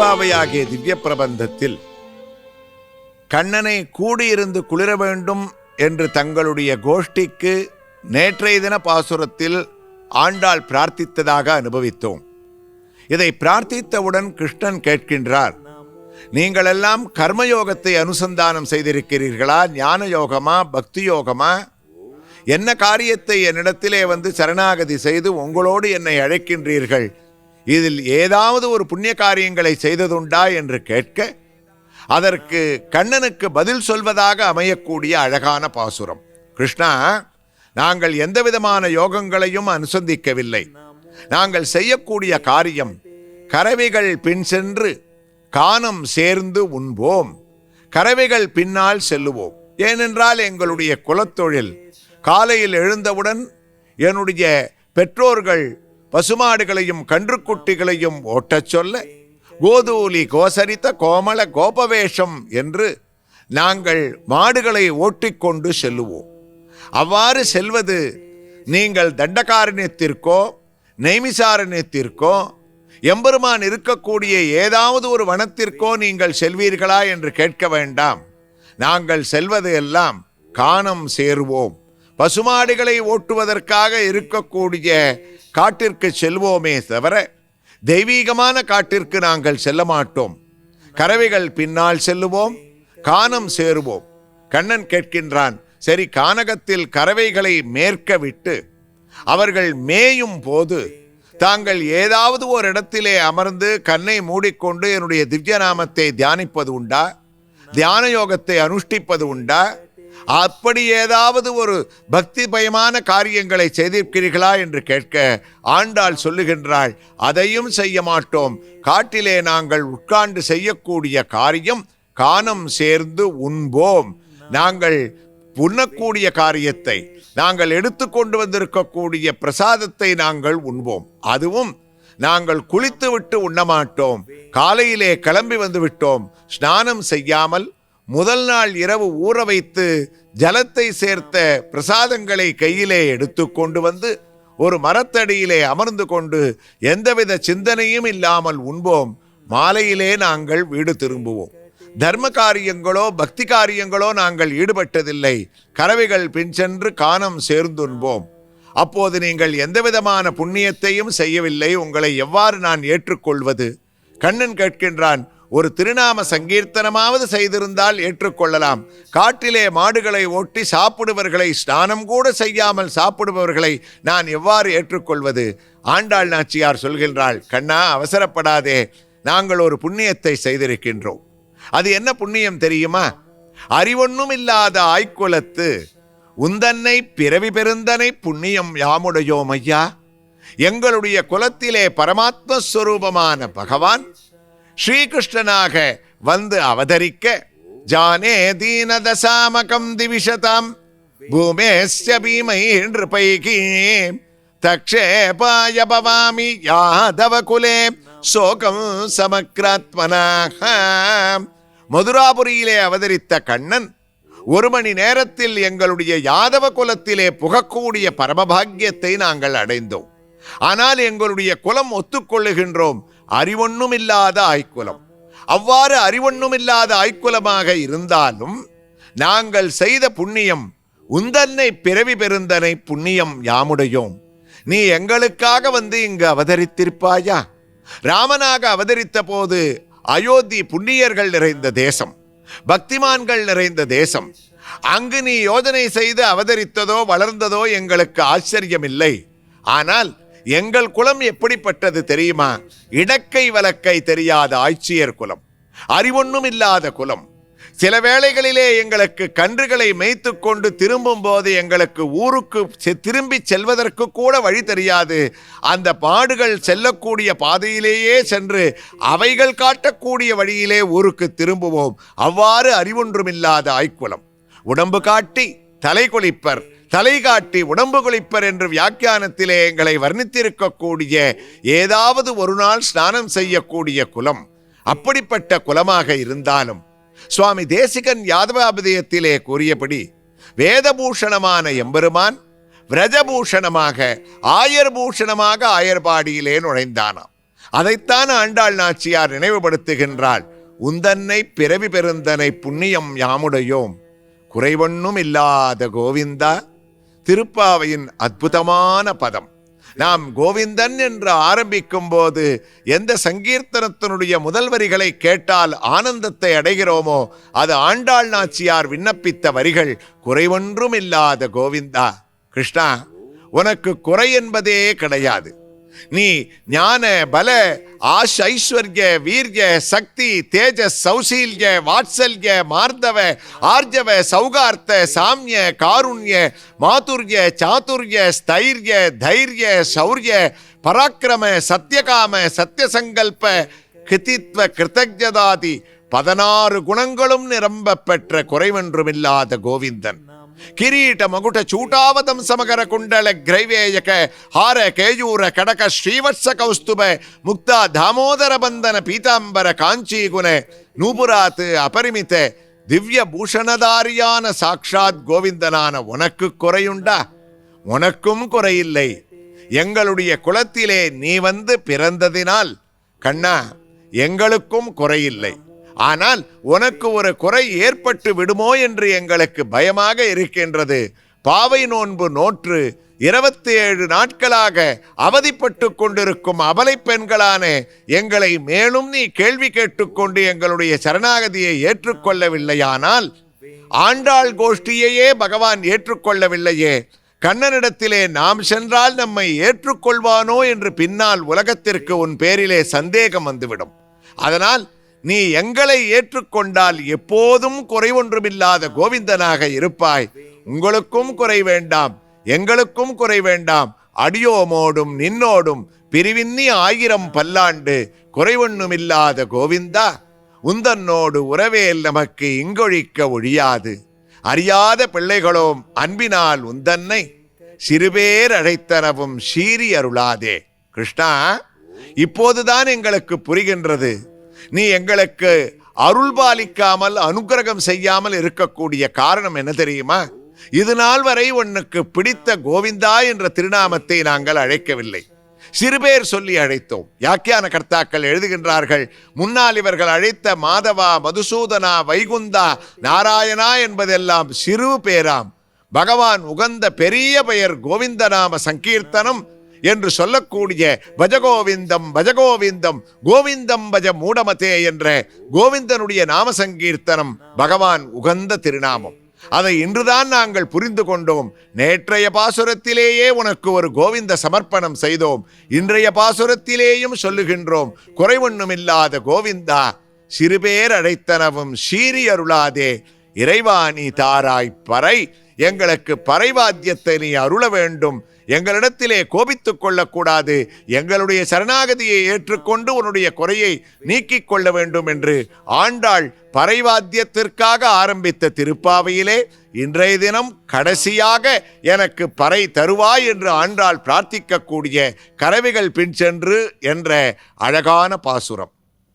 திருப்பாவையாகிய திவ்ய பிரபந்தத்தில் கண்ணனை கூடியிருந்து குளிர வேண்டும் என்று தங்களுடைய கோஷ்டிக்கு நேற்றைய தின பாசுரத்தில் ஆண்டாள் பிரார்த்தித்ததாக அனுபவித்தோம். இதை பிரார்த்தித்தவுடன் கிருஷ்ணன் கேட்கின்றார் நீங்களெல்லாம் கர்மயோகத்தை அனுசந்தானம் செய்திருக்கிறீர்களா? ஞான யோகமா பக்தி யோகமா என்ன காரியத்தை என்னிடத்திலே வந்து சரணாகதி செய்து உங்களோடு என்னை அழைக்கின்றீர்கள்? இதில் ஏதாவது ஒரு புண்ணிய காரியங்களை செய்ததுண்டா என்று கேட்க அதற்கு கண்ணனுக்கு பதில் சொல்வதாக அமையக்கூடிய அழகான பாசுரம். கிருஷ்ணா நாங்கள் எந்த விதமான யோகங்களையும் அனுசந்திக்கவில்லை. நாங்கள் செய்யக்கூடிய காரியம் கரவிகள் பின் சென்று கானம் சேர்ந்து உண்போம். கறவைகள் பின்னால் செல்லுவோம். ஏனென்றால் எங்களுடைய குலத்தொழில் காலையில் எழுந்தவுடன் என்னுடைய பெற்றோர்கள் பசுமாடுகளையும் கன்றுக்குட்டிகளையும் ஓட்டச் சொல்ல கோதூலி கோசரித்த கோமள கோபவேஷம் என்று நாங்கள் மாடுகளை ஓட்டிக்கொண்டு செல்லுவோம். அவ்வாறு செல்வது நீங்கள் தண்டகாரண்யத்திற்கோ நெய்மிசாரண்யத்திற்கோ எம்பெருமான் இருக்கக்கூடிய ஏதாவது ஒரு வனத்திற்கோ நீங்கள் செல்வீர்களா என்று கேட்க வேண்டாம். நாங்கள் செல்வது எல்லாம் காணம் சேருவோம். பசுமாடுகளை ஓட்டுவதற்காக இருக்கக்கூடிய காட்டிற்கு செல்வோமே தவிர தெய்வீகமான காட்டிற்கு நாங்கள் செல்ல மாட்டோம். கறவைகள் பின்னால் செல்லுவோம் கானம் சேருவோம். கண்ணன் கேட்கின்றான் சரி கானகத்தில் கறவைகளை மேற்க விட்டு அவர்கள் மேயும் போது தாங்கள் ஏதாவது ஒரு இடத்திலே அமர்ந்து கண்ணை மூடிக்கொண்டு என்னுடைய திவ்ய நாமத்தை தியானிப்பது உண்டா? தியான யோகத்தை அனுஷ்டிப்பது உண்டா? அப்படி ஏதாவது ஒரு பக்தி பயமான காரியங்களை செய்திருக்கிறீர்களா என்று கேட்க ஆண்டாள் சொல்லுகின்றாள் அதையும் செய்ய மாட்டோம். காட்டிலே நாங்கள் உட்கார்ந்து செய்யக்கூடிய காரியம் கானம் சேர்ந்து உண்போம். நாங்கள் உண்ணக்கூடிய காரியத்தை நாங்கள் எடுத்துக்கொண்டு வந்திருக்கக்கூடிய பிரசாதத்தை நாங்கள் உண்போம். அதுவும் நாங்கள் குளித்து விட்டு உண்ணமாட்டோம் காலையிலே கிளம்பி வந்து விட்டோம். ஸ்நானம் செய்யாமல் முதல் நாள் இரவு ஊற வைத்து ஜலத்தை சேர்த்த பிரசாதங்களை கையிலே எடுத்து கொண்டு வந்து ஒரு மரத்தடியிலே அமர்ந்து கொண்டு எந்தவித சிந்தனையும் இல்லாமல் உண்போம். மாலையிலே நாங்கள் வீடு திரும்புவோம். தர்ம காரியங்களோ பக்தி காரியங்களோ நாங்கள் ஈடுபட்டதில்லை. கறவைகள் பின் சென்று காணம் சேர்ந்துண்போம். அப்போது நீங்கள் எந்தவிதமான புண்ணியத்தையும் செய்யவில்லை. உங்களை எவ்வாறு நான் ஏற்றுக்கொள்வது? கண்ணன் கேட்கின்றான் ஒரு திருநாம சங்கீர்த்தனமாவது செய்திருந்தால் ஏற்றுக்கொள்ளலாம். காட்டிலே மாடுகளை ஓட்டி சாப்பிடுவர்களை ஸ்நானம் கூட செய்யாமல் சாப்பிடுபவர்களை நான் எவ்வாறு ஏற்றுக்கொள்வது? ஆண்டாள் நாச்சியார் சொல்கின்றாள் கண்ணா அவசரப்படாதே. நாங்கள் ஒரு புண்ணியத்தை செய்திருக்கின்றோம். அது என்ன புண்ணியம் தெரியுமா? அறிவொன்னும் இல்லாத ஆய்க்குலத்து. உந்தன்னை பிறவி பெருந்தனை புண்ணியம் யாமுடையோம் ஐயா? எங்களுடைய குலத்திலே பரமாத்மஸ்வரூபமான பகவான் ஸ்ரீகிருஷ்ணனாக வந்து அவதரிக்க ஜானே தீனதசாமகம் திவிஷதாம். பூமேஸ்ய பீமை நிருபைகி தக்ஷேபாய பவாமி யாதவ குலே சோகம் சமக்ராத்மனாக. மதுராபுரியிலே அவதரித்த கண்ணன் ஒரு மணி நேரத்தில் எங்களுடைய யாதவ குலத்திலே புகக்கூடிய பரமபாகியத்தை நாங்கள் அடைந்தோம். ஆனால் எங்களுடைய குலம் ஒத்துக்கொள்ளுகின்றோம். அறிவொன்னுமில்லாத ஆய்க்குலம். அவ்வாறு அறிவொன்னுமில்லாத ஆய்க்குலமாக இருந்தாலும் நாங்கள் செய்த புண்ணியம் உந்தன்னை பிறவி பெருந்தனை புண்ணியம் யாமுடையோம். நீ எங்களுக்காக வந்து இங்கு அவதரித்திருப்பாயா? ராமனாக அவதரித்த போது அயோத்தி புண்ணியர்கள் நிறைந்த தேசம் பக்திமான்கள் நிறைந்த தேசம். அங்கு நீ யோஜனை செய்து அவதரித்ததோ வளர்ந்ததோ எங்களுக்கு ஆச்சரியமில்லை. ஆனால் எங்கள் குலம் எப்படிப்பட்டது தெரியுமா? இடக்கை வலக்கை தெரியாத ஆட்சியர் குலம். அறிவொன்னும் இல்லாத குலம். சில வேளைகளிலே எங்களுக்கு கன்றுகளை மேய்த்து கொண்டு திரும்பும் போது எங்களுக்கு ஊருக்கு செ- திரும்பி செல்வதற்கு கூட வழி தெரியாது. அந்த பாடுகள் செல்லக்கூடிய பாதையிலேயே சென்று அவைகள் காட்டக்கூடிய வழியிலே ஊருக்கு திரும்புவோம். அவ்வாறு அறிவொன்றுமில்லாத ஆய்க்குலம். உடம்பு காட்டி தலை குளிப்பர். தலை காட்டி உடம்பு குளிப்பர் என்று வியாக்கியானத்திலே எங்களை வர்ணித்திருக்கக்கூடிய ஏதாவது ஒரு நாள் ஸ்நானம் செய்யக்கூடிய குலம் அப்படிப்பட்ட குலமாக இருந்தாலும் சுவாமி தேசிகன் யாதவாபதயத்திலே கூறியபடி வேதபூஷணமான எம்பெருமான் விரஜபூஷணமாக ஆயர்பூஷணமாக ஆயர்பாடியிலே நுழைந்தானாம். அதைத்தான் ஆண்டாள் நாச்சியார் நினைவுபடுத்துகின்றாள். உந்தன்னை பிறவி பெருந்தனை புண்ணியம் யாமுடையோம். குறைவொன்னும் இல்லாத கோவிந்தா திருப்பாவையின் அற்புதமான பதம். நாம் கோவிந்தன் என்று ஆரம்பிக்கும் போது எந்த சங்கீர்த்தனத்தினுடைய முதல் வரிகளை கேட்டால் ஆனந்தத்தை அடைகிறோமோ அது ஆண்டாள் நாச்சியார் விண்ணப்பித்த வரிகள் குறைவொன்றும் இல்லாத கோவிந்தா. கிருஷ்ணா உனக்கு குறை என்பதே கிடையாது. நீ ஞான பல ஆஷ் ஐஸ்வர்ய வீரிய சக்தி தேஜஸ் சௌசீல்ய வாத்சல்ய மார்தவ ஆர்ஜவ சௌகார்த்த சாமிய காருண்ய மாதுர்ய சாதுர்ய ஸ்தைரிய தைரிய சௌரிய பராக்கிரம சத்யகாம சத்தியசங்கல்ப கிருதித்வ கிருத்தஜதாதி பதினாறு குணங்களும் நிரம்ப பெற்ற குறைவென்றுமில்லாத கோவிந்தன். ಕಿರೀಟ ಮಗುಟ ಚೂಟಾವತಂ ಸಮಕರ ಕುಂಡಲ ಗ್ರೈವೇಯಕ ಹಾರ ಕೇಯೂರ ಕಡಕ ಶ್ರೀವತ್ಸ ಕೌಸ್ತುಭ ಮುಕ್ತ ದಾಮೋದರ ಬಂಧನ ಪೀತಾಂಬರ ಕಾಂಚೀಗುನೆ நூபுராத்து அபரிமித திவ்ய பூஷணதாரியான சாக்ஷாத் கோவிந்தனான உனக்கு குறையுண்டா உனக்கும் குறையில்லை எங்களுடைய குலத்திலே நீ வந்து பிறந்ததினால் கண்ணா எங்களுக்கும் குறையில்லை ஆனால் உனக்கு ஒரு குறை ஏற்பட்டு விடுமோ என்று எங்களுக்கு பயமாக இருக்கின்றது. பாவை நோன்பு நோற்று இருபத்தி ஏழு நாட்களாக அவதிப்பட்டு கொண்டிருக்கும் அபலை பெண்களான எங்களை மேலும் நீ கேள்வி கேட்டுக்கொண்டு எங்களுடைய சரணாகதியை ஏற்றுக்கொள்ளவில்லையானால் ஆண்டாள் கோஷ்டியையே பகவான் ஏற்றுக்கொள்ளவில்லையே. கண்ணனிடத்திலே நாம் சென்றால் நம்மை ஏற்றுக்கொள்வானோ என்று பின்னால் உலகத்திற்கு உன் பேரிலே சந்தேகம் வந்துவிடும். அதனால் நீ எங்களை ஏற்றுக்கொண்டால் எப்போதும் குறைவொன்றுமில்லாத கோவிந்தனாக இருப்பாய். உங்களுக்கும் குறை வேண்டாம் எங்களுக்கும் குறை வேண்டாம். அடியோமோடும் நின்னோடும் பிரிவின்னி ஆயிரம் பல்லாண்டு குறைவொன்னுமில்லாத கோவிந்தா உந்தன்னோடு உறவேல் நமக்கு இங்கொழிக்க ஒழியாது. அறியாத பிள்ளைகளோம் அன்பினால் உந்தன்னை சிறுபேர் அழைத்தனவும் சீறி அருளாதே. கிருஷ்ணா இப்போதுதான் எங்களுக்கு புரிகின்றது. நீ எங்களுக்கு அருள் பாலிக்காமல் அனுக்கிரகம் செய்யாமல் இருக்கக்கூடிய காரணம் என்ன தெரியுமா? இது நாள் வரை உனக்கு பிடித்த கோவிந்தா என்ற திருநாமத்தை நாங்கள் அழைக்கவில்லை. சிறுபேர் சொல்லி அழைத்தோம். யாக்கியான கர்த்தாக்கள் எழுதுகின்றார்கள் முன்னால் இவர்கள் அழைத்த மாதவா மதுசூதனா வைகுந்தா நாராயணா என்பதெல்லாம் சிறு பேராம். பகவான் உகந்த பெரிய பெயர் கோவிந்தநாம சங்கீர்த்தனம் என்று சொல்லக்கூடிய பஜகோவிந்தம் பஜகோவிந்தம் கோவிந்தம் பஜ மூடமதே என்ற கோவிந்தனுடைய நாம சங்கீர்த்தனம் பகவான் உகந்த திருநாமம். அதை இன்றுதான் நாங்கள் புரிந்து கொண்டோம். நேற்றைய பாசுரத்திலேயே உனக்கு ஒரு கோவிந்த சமர்ப்பணம் செய்தோம். இன்றைய பாசுரத்திலேயும் சொல்லுகின்றோம் குறைவொன்னுமில்லாத கோவிந்தா சிறுபேர் அழைத்தனவும் சீரி அருளாதே இறைவா நீ தாராய் பறை எங்களுக்கு பறைவாத்தியத்தை நீ அருள வேண்டும். எங்களிடத்திலே கோபித்துக் கொள்ளக்கூடாது. எங்களுடைய சரணாகதியை ஏற்றுக்கொண்டு உன்னுடைய குறையை நீக்கிக் கொள்ள வேண்டும் என்று ஆண்டாள் பறைவாத்தியத்திற்காக ஆரம்பித்த திருப்பாவையிலே இன்றைய தினம் கடைசியாக எனக்கு பறை தருவாய் என்று ஆண்டாள் பிரார்த்திக்கக்கூடிய கரவிகள் பின் சென்று என்ற அழகான பாசுரம்.